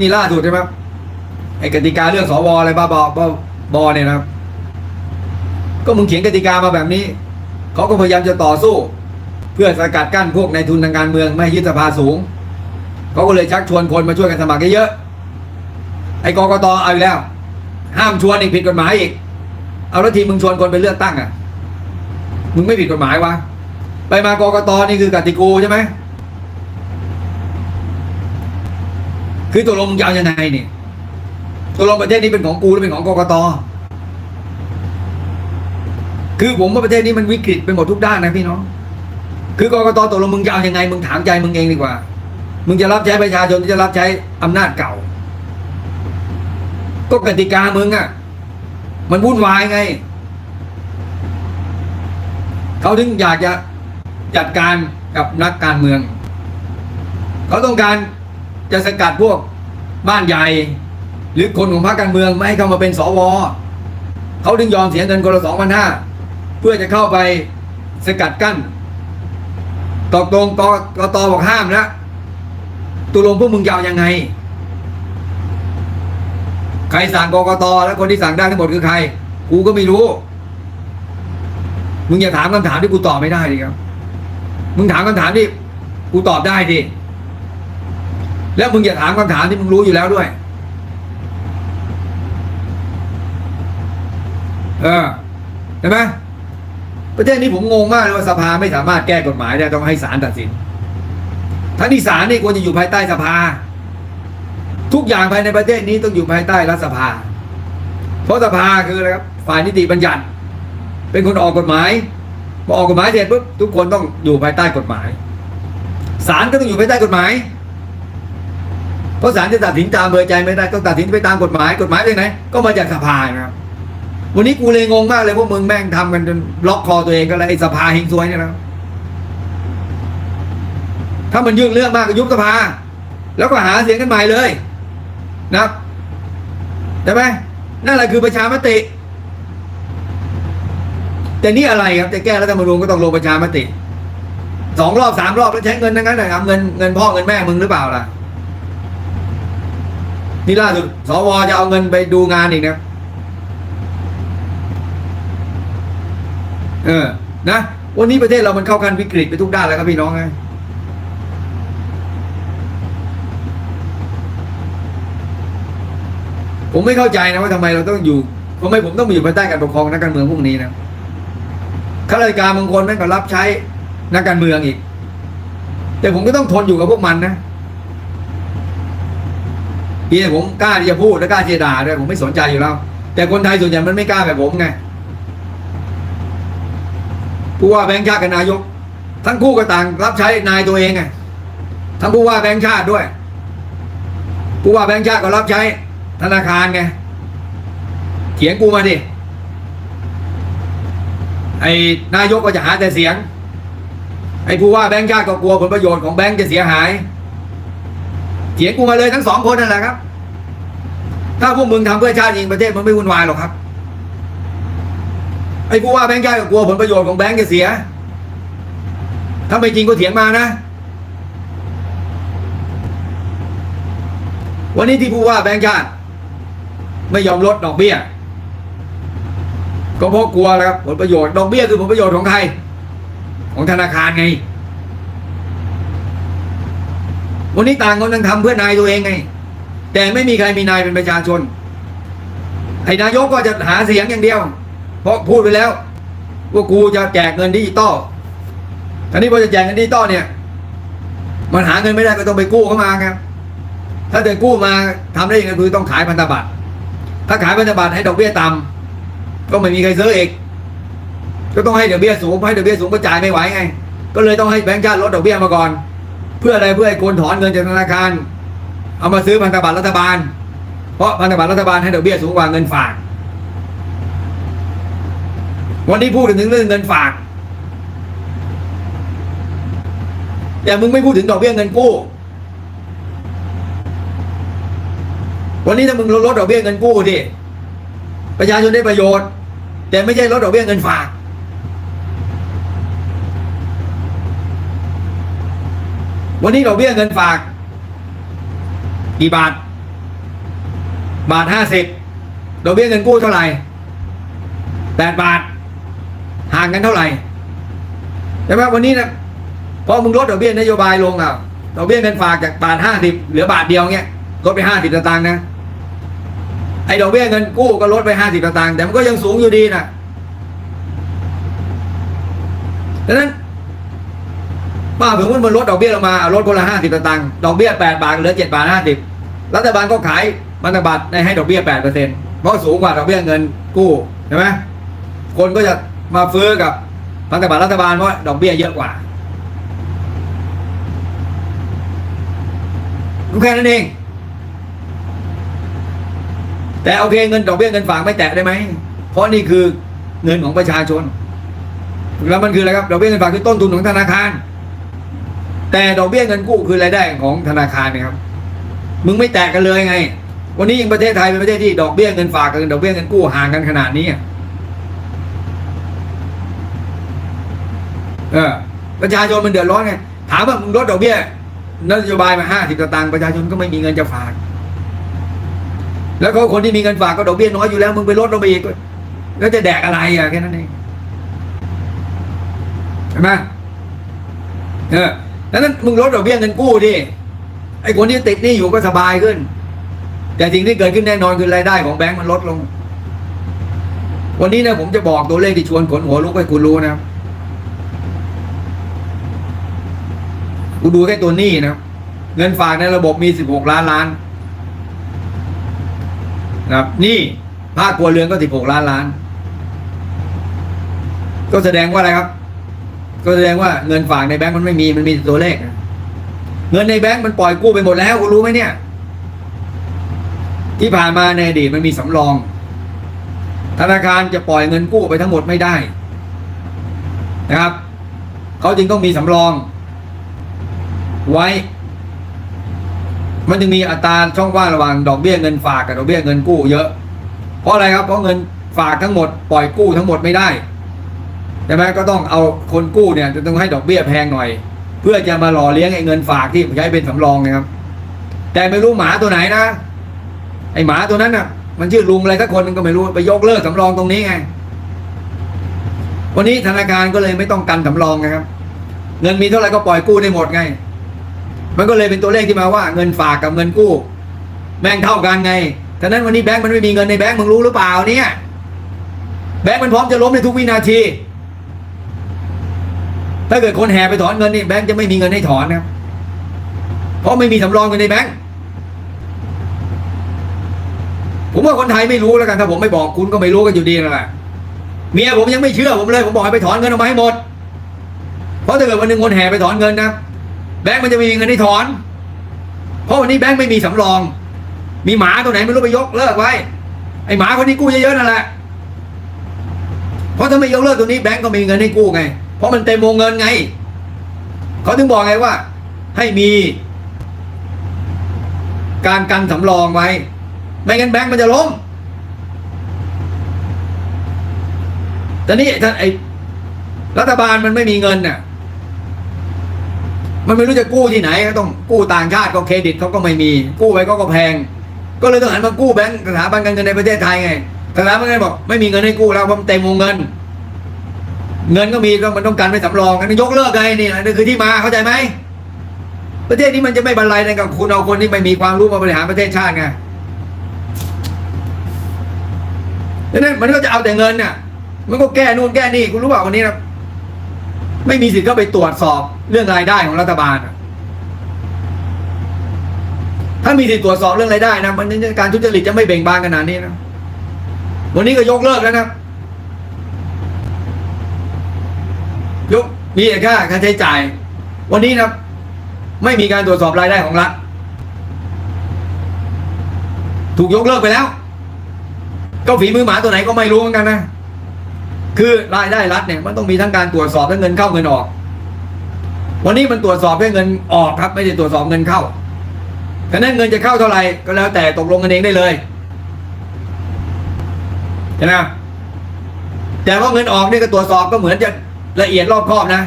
นี่ล่าสุดใช่ไหมไอ้กติกาเรื่องสวอะไรบ้าบอบอบอเนี่ยนะครับ ก็มึงเขียนกติกามาแบบนี้เขาก็พยายามจะต่อสู้ เพื่อสกัดกั้นพวกนายทุนทางการเมืองไม่ให้ยึดสภาสูงเขาก็เลยชักชวนคนมาช่วยกันสมัครเยอะๆไอ้กกตเอาอีกแล้ว ห้ามชวนอีกผิดกฎหมายอีก เอาแล้วทีมึงชวนคนไปเลือกตั้งอะ มึงไม่ผิดกฎหมายวะไปมากกตนี่คือกติกูใช่ไหม คือตกลงมึงจะเอายังไงนี่ตกลงประเทศนี้เป็นของกูหรือเป็นของกกตคือผมว่าประเทศนี้มันวิกฤตไปหมดทุกด้านนะพี่น้อง คือกกตตกลงมึงจะเอายังไง มึงถามใจมึงเองดีกว่า มึงจะรับใช้ประชาชนจะรับใช้อำนาจเก่า ก็กติกามึงอะ่ะ มันวุ่นวายไง เขาถึงอยากจะจัดการกับนักการเมือง เขาต้องการ จะสกัดพวกบ้านใหญ่ หรือคนของพรรคการเมืองไม่ให้เข้ามาเป็นสวเขาถึงยอมเสียเงินคนละสองพันห้าเพื่อจะเข้าไปสกัดกั้นตกลงกกตบอกห้ามแล้วตกลงพวกมึงจะเอายังไง ใครสั่งกกตแล้วคนที่สั่งได้ทั้งหมดคือใคร กูก็ไม่รู้ มึงอย่าถามคำถามที่กูตอบไม่ได้ดิครับ มึงถามคำถามที่กูตอบได้ดิ แล้วมึงอย่าถามคำถามที่มึงรู้อยู่แล้วด้วย เออเห็นไหมประเทศนี้ผมงงมากเลยว่าสภาไม่สามารถแก้กฎหมายได้ต้องให้ศาลตัดสินทั้งที่ศาลนี่ควรจะอยู่ภายใต้สภา ทุกอย่างภายในประเทศนี้ต้องอยู่ภายใต้รัฐสภา เพราะสภาคืออะไรครับฝ่ายนิติบัญญัติ เป็นคนออกกฎหมายพอออกกฎหมายเสร็จปุ๊บทุกคนต้องอยู่ภายใต้กฎหมายศาลก็ต้องอยู่ภายใต้กฎหมาย เพราะศาลจะตัดสินตามเบอร์ใจไม่ได้ต้องตัดสินไปตามกฎหมายกฎหมายเป็นไหนก็มาจากสภานะครับวันนี้กูเลยงงมากเลยพวกมึงแม่งทำกันจนล็อกคอตัวเองกันเลยไอ้สภาเฮงซวยเนี่ยนะถ้ามันยื่นเรื่องมากก็ยุบสภา แล้วก็หาเสียงกันใหม่เลยนะใช่ไหมนั่นแหละคือประชามติ แต่นี่อะไรครับจะแก้รัฐธรรมนูญก็ต้องลงประชามติสองรอบสามรอบแล้วใช้เงินทั้งนั้นนะครับเงินเงินพ่อเงินแม่มึงหรือเปล่าล่ะ นี่ล่าสุดสวจะเอาเงินไปดูงานอีกนะ เออ นะ วันนี้ประเทศเรามันเข้ากันวิกฤตไปทุกด้านแล้วครับพี่น้องไงผมไม่เข้าใจนะว่าทำไมเราต้องอยู่ทำไมผมต้องมาอยู่ภายใต้การปกครองนักการเมืองพวกนี้นะข้าราชการบางคนแม่งก็รับใช้นักการเมืองอีก แต่ผมก็ต้องทนอยู่กับพวกมันนะ พี่ผมกล้าที่จะพูดและกล้าที่จะด่าด้วยผมไม่สนใจอยู่แล้ว แต่คนไทยส่วนใหญ่มันไม่กล้าแบบผมไงผู้ว่าแบงค์ชาติกับนายก ทั้งคู่ก็ต่างรับใช้นายตัวเองไงทั้งผู้ว่าแบงค์ชาติด้วย ผู้ว่าแบงค์ชาติก็รับใช้ธนาคารไงเถียงกูมาดิไอ้นายกก็จะหาแต่เสียงไอ้ผู้ว่าแบงค์ชาติก็กลัวผลประโยชน์ของแบงค์จะเสียหาย เถียงกูมาเลยทั้งสองคนนั่นแหละครับ ถ้าพวกมึงทำเพื่อชาติจริงประเทศมันไม่วุ่นวายหรอกครับไอ้ผู้ว่าแบงค์ชาติก็กลัวผลประโยชน์ของแบงค์จะเสีย ถ้าไม่จริงก็เถียงมานะ วันนี้ที่ผู้ว่าแบงค์ชาติไม่ยอมลดดอกเบี้ย ก็เพราะกลัวแล้วครับผลประโยชน์ดอกเบี้ยคือผลประโยชน์ของใคร ของธนาคารไง วันนี้ต่างคนต่างทำเพื่อนายตัวเองไง แต่ไม่มีใครมีนายเป็นประชาชน ไอ้นายกก็จะหาเสียงอย่างเดียว เพราะพูดไปแล้ว ว่ากูจะแจกเงินดิจิตอลทีนี้พอจะแจกเงินดิจิตอลเนี่ย มันหาเงินไม่ได้ก็ต้องไปกู้เข้ามาครับ ถ้าเดินกู้มาทำได้ยังไงคือต้องขายพันธบัตร ถ้าขายพันธบัตรให้ดอกเบี้ยต่ำก็ไม่มีใครซื้ออีกก็ต้องให้ดอกเบี้ยสูงให้ดอกเบี้ยสูงก็จ่ายไม่ไหวไง ก็เลยต้องให้แบงก์ชาติลดดอกเบี้ยมาก่อน เพื่ออะไรเพื่อให้คนถอนเงินจากธนาคาร เอามาซื้อพันธบัตรรัฐบาล เพราะพันธบัตรรัฐบาลให้ดอกเบี้ยสูงกว่าเงินฝาก วันนี้พูดถึงเรื่องเงินฝาก แต่มึงไม่พูดถึงดอกเบี้ยเงินกู้ วันนี้ถ้ามึงลดดอกเบี้ยเงินกู้ดิประชาชนได้ประโยชน์ แต่ไม่ใช่ลดดอกเบี้ยเงินฝาก วันนี้ดอกเบี้ยเงินฝาก กี่บาท บาทห้าสิบดอกเบี้ยเงินกู้เท่าไหร่แปดบาท ห่างกันเท่าไหร่ใช่ไหมวันนี้นะพอมึงลดดอกเบี้ยนโยบายลงอะดอกเบี้ยเงินฝากจากบาทห้าสิบเหลือบาทเดียวเงี้ยลดไปห้าสิบตางค์นะไอ้ดอกเบี้ยเงินกู้ก็ลดไปห้าสิบตางค์แต่มันก็ยังสูงอยู่ดีนะดังนั้น ป้าถึงว่ามันลดดอกเบี้ยลงมาเอาลดคนละห้าสิบตางค์ดอกเบี้ยแปดบาทเหลือเจ็ดบาทห้าสิบรัฐบาลก็ขายพันธบัตรในให้ดอกเบี้ยแปดเปอร์เซ็นต์เพราะสูงกว่าดอกเบี้ยเงินกู้ใช่ไหมคนก็จะมาฟื้อกับพันธบัตรรัฐบาลเพราะดอกเบี้ยเยอะกว่าก็แค่นั้นเอง แต่โอเคเงินดอกเบี้ยเงินฝากไม่แตะได้ไหมเพราะนี่คือเงินของประชาชน แล้วมันคืออะไรครับดอกเบี้ยเงินฝากคือต้นทุนของธนาคาร แต่ดอกเบี้ยเงินกู้คือรายได้ของธนาคารนะครับ มึงไม่แตะกันเลยไง วันนี้ยังประเทศไทยเป็นประเทศที่ดอกเบี้ยเงินฝากกับดอกเบี้ยเงินกู้ห่างกันขนาดนี้เออประชาชนมันเดือดร้อนไงถามว่ามึงลดดอกเบี้ยนโยบายมาห้าสิบตางค์ประชาชนก็ไม่มีเงินจะฝาก แล้วก็คนที่มีเงินฝากก็ดอกเบี้ยน้อยอยู่แล้วมึงไปลดลงไปอีกแล้วจะแดกอะไรอะแค่นั้นเองใช่ไหมเออ นั้นมึงลดดอกเบี้ยเงินกู้ดิไอ้คนที่ติดนี่อยู่ก็สบายขึ้น แต่สิ่งที่เกิดขึ้นแน่นอนคือรายได้ของแบงก์มันลดลง วันนี้นะผมจะบอกตัวเลขที่ชวนขนหัวลุกให้คุณรู้นะกูดูแค่ตัวหนี้นะเงินฝากในระบบมี 16 ล้านล้านนะครับนี่ภาคครัวเรือนก็ 16 ล้านล้าน ก็แสดงว่าอะไรครับ ก็แสดงว่าเงินฝากในแบงก์มันไม่มีมันมีตัวเลข เงินในแบงก์มันปล่อยกู้ไปหมดแล้วคุณรู้ไหมเนี่ย ที่ผ่านมาในอดีตมันมีสำรอง ธนาคารจะปล่อยเงินกู้ไปทั้งหมดไม่ได้ นะครับเขาจึงต้องมีสำรอง ไว้ มันจึงมีอัตราช่องว่างระหว่างดอกเบี้ยเงินฝากกับดอกเบี้ยเงินกู้เยอะ เพราะอะไรครับเพราะเงินฝากทั้งหมดปล่อยกู้ทั้งหมดไม่ได้ ใช่ไหมก็ต้องเอาคนกู้เนี่ยจะต้องให้ดอกเบี้ยแพงหน่อย เพื่อจะมาหล่อเลี้ยงไอ้เงินฝากที่ใช้เป็นสำรองนะครับ แต่ไม่รู้หมาตัวไหนนะ ไอ้หมาตัวนั้นน่ะ มันชื่อลุงอะไรสักคนหนึงก็ไม่รู้ไปยกเลิกสำรองตรงนี้ไง วันนี้ธนาคารก็เลยไม่ต้องกันสำรองนะครับ เงินมีเท่าไหร่ก็ปล่อยกู้ได้หมดไง มันก็เลยเป็นตัวเลขที่มาว่า เงินฝากกับเงินกู้ แม่งเท่ากันไงฉะนั้นวันนี้แบงก์มันไม่มีเงินในแบงก์มึงรู้หรือเปล่าเนี่ย แบงก์มันพร้อมจะล้มในทุกวินาที ถ้าเกิดคนแห่ไปถอนเงินนี่แบงก์จะไม่มีเงินให้ถอนนะครับ เพราะไม่มีสำรองเงินในแบงก์ผมว่าคนไทยไม่รู้แล้วกันถ้าผมไม่บอกคุณก็ไม่รู้กันอยู่ดีนั่นแหละเมียผมยังไม่เชื่อผมเลยผมบอกให้ไปถอนเงินออกมาให้หมด เพราะถ้าเกิดวันหนึ่งคนแห่ไปถอนเงินนะแบงก์มันจะมีเงินให้ถอน เพราะวันนี้แบงก์ไม่มีสำรอง มีหมาตัวไหนไม่รู้ไปยกเลิกไว้ ไอ้หมาคนนี้กู้เยอะๆนั่นแหละเพราะถ้าไม่ยกเลิกตัวนี้แบงก์ก็มีเงินให้กู้ไง ราะมันเต็มวงเงินไง เขาถึงบอกไงว่า ให้มี การกันสำรองไว้ ไม่งั้นแบงก์มันจะล้มแต่นี่ท่านไอรัฐบาลมันไม่มีเงินน่ะ มันไม่รู้จะกู้ที่ไหนก็ต้องกู้ต่างชาติก็เครดิตเขาก็ไม่มี กู้ไปก็ก็แพง ก็เลยต้องหันมากู้แบงก์สถาบันการเงินในประเทศไทยไงสถาบันการเงินบอกไม่มีเงินให้กู้แล้วเพราะมันเต็มวงเงิน เงินก็มีก็มันต้องการไปสำรองกันยกเลิกไงนี่นี่คือที่มาเข้าใจไหมประเทศนี้มันจะไม่บรรลัยในกับคุณเอาคนที่ไม่มีความรู้มาบริหารประเทศชาติไงดังนั้นมันก็จะเอาแต่เงินน่ะ มันก็แก้นู่นแก้นี่คุณรู้เปล่าวันนี้นะไม่มีสิทธิ์เข้าไปตรวจสอบเรื่องรายได้ของรัฐบาลถ้ามีสิทธิ์ตรวจสอบเรื่องรายได้นะมันการทุจริตจะไม่เบ่งบานขนาดนี้นะวันนี้ก็ยกเลิกแล้วนะ ยก มีแต่ค่าค่าใช้จ่าย วันนี้นะไม่มีการตรวจสอบรายได้ของรัฐถูกยกเลิกไปแล้ว ก็ฝีมือหมาตัวไหนก็ไม่รู้เหมือนกันนะ คือรายได้รัฐเนี่ยมันต้องมีทั้งการตรวจสอบทั้งเงินเข้าเงินออก วันนี้มันตรวจสอบแค่เงินออกครับ ไม่ได้ตรวจสอบเงินเข้าฉะนั้นเงินจะเข้าเท่าไหร่ก็แล้วแต่ตกลงกันเองได้เลยใช่ไหมแต่ว่าเงินออกนี่ก็ตรวจสอบก็เหมือนจะ ละเอียดรอบคอบนะ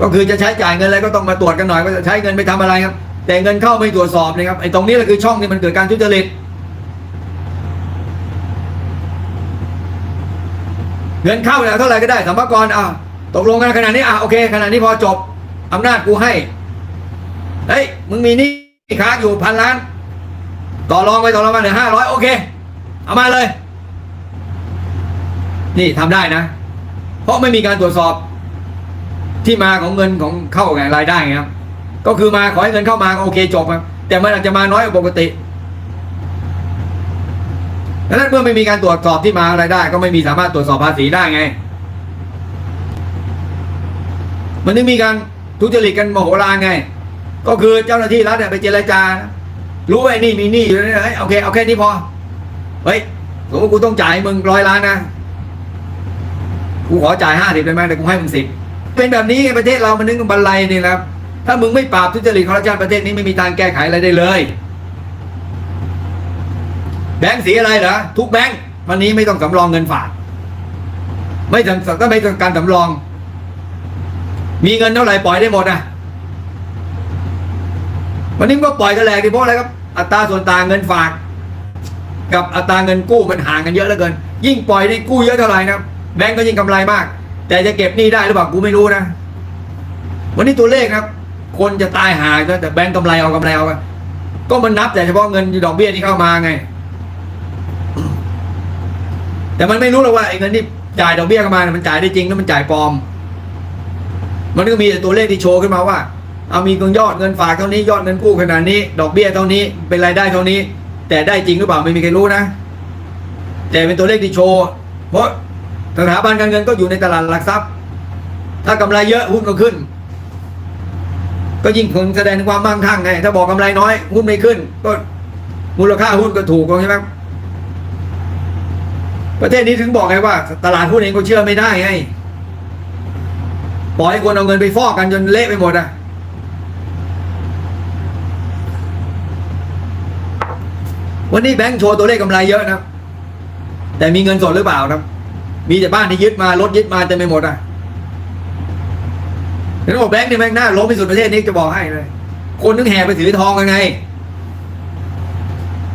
ก็คือจะใช้จ่ายเงินอะไรก็ต้องมาตรวจกันหน่อยว่าจะใช้เงินไปทำอะไรครับ แต่เงินเข้าไม่ตรวจสอบนะครับไอ้ตรงนี้แหละคือช่องที่มันเกิดการทุจริตเงินเข้าเนี่ยเท่าไหร่ก็ได้สัมภาระอะตกลงกันขนาดนี้อะโอเคขนาดนี้พอจบอำนาจกูให้เฮ้ยมึงมีนี้ค้างอยู่พันล้าน ต่อรองไปต่อรองมาเหลือห้าร้อยโอเค เอามาเลย นี่ทำได้นะ เพราะไม่มีการตรวจสอบที่มาของเงินของเข้าไงรายได้ไงครับ ก็คือมาขอให้เงินเข้ามาโอเคจบครับแต่มันอาจจะมาน้อยกว่าปกติดังนั้นเมื่อไม่มีการตรวจสอบที่มารายได้ ก็ไม่มีสามารถตรวจสอบภาษีได้ไง มันถึงมีการทุจริตกันมโหฬารไง ก็คือเจ้าหน้าที่รัฐเนี่ยไปเจรจา รู้ว่าไอ้นี่มีหนี้อยู่นี่เฮ้ยโอเคเอาแค่นี้พอ เฮ้ยสมมติกูต้องจ่ายมึงร้อยล้านนะ กูขอจ่ายห้าสิบได้ไหมแต่กูให้มึงสิบเป็นแบบนี้ไงประเทศเรามันนึกบันไลนี่นะครับถ้ามึงไม่ปราบทุจริตคอร์รัปชันประเทศนี้ไม่มีทางแก้ไขอะไรได้เลยแบงก์สีอะไรเหรอทุกแบงก์วันนี้ไม่ต้องสำรองเงินฝาก ไม่ต้องก็ไม่ต้องการสำรอง มีเงินเท่าไหร่ปล่อยได้หมดนะวันนี้ก็ปล่อยกันแหลกดิเพราะอะไรครับ อัตราส่วนต่างเงินฝาก กับอัตราเงินกู้มันห่างกันเยอะเหลือเกิน ยิ่งปล่อยได้กู้เยอะเท่าไหร่นะ แบงก์ก็ยิ่งกำไรมาก แต่จะเก็บหนี้ได้หรือเปล่ากูไม่รู้นะ วันนี้ตัวเลขครับ คนจะตายหาแต่แบงก์กำไรเอากำไรเอากันก็มันนับแต่เฉพาะเงินดอกเบี้ยที่เข้ามาไง แต่มันไม่รู้หรอกว่าไอ้เงินที่จ่ายดอกเบี้ยเข้ามาเนี่ยมันจ่ายได้จริงแล้วมันจ่ายปลอม มันก็มีแต่ตัวเลขที่โชว์ขึ้นมาว่า เอามีเงินยอดเงินฝากเท่านี้ยอดเงินกู้ขนาดนี้ ดอกเบี้ยเท่านี้เป็นรายได้เท่านี้ แต่ได้จริงหรือเปล่าไม่มีใครรู้นะ แต่เป็นตัวเลขที่โชว์เพราะ สถาบันการเงินก็อยู่ในตลาดหลักทรัพย์ ถ้ากำไรเยอะหุ้นก็ขึ้น ก็ยิ่งผลแสดงความมั่งคั่งไง ถ้าบอกกำไรน้อยหุ้นไม่ขึ้น ก็มูลค่าหุ้นก็ถูกใช่ไหมประเทศนี้ถึงบอกไงว่า ตลาดหุ้นเองก็เชื่อไม่ได้ไงปล่อยให้คนเอาเงินไปฟอกกันจนเละไปหมดอะวันนี้แบงก์โชว์ตัวเลขกำไรเยอะนะ แต่มีเงินสดหรือเปล่าครับ มีแต่บ้านที่ยึดมารถยึดมาเต็มไปหมดอะเห็นบอกแบงค์นี่แบงค์หน้าล้มที่สุดประเทศนี้จะบอกให้เลย คนนึงแห่ไปถือทองกันไง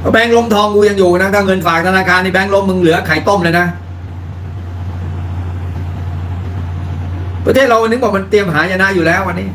พราะแบงค์ล้มทองกูยังอยู่นะถ้าเงินฝากธนาคารในแบงค์ล้มมึงเหลือไข่ต้มเลยนะ ประเทศเราวันนึงบอกมันเตรียมหายนะอยู่แล้ววันนี้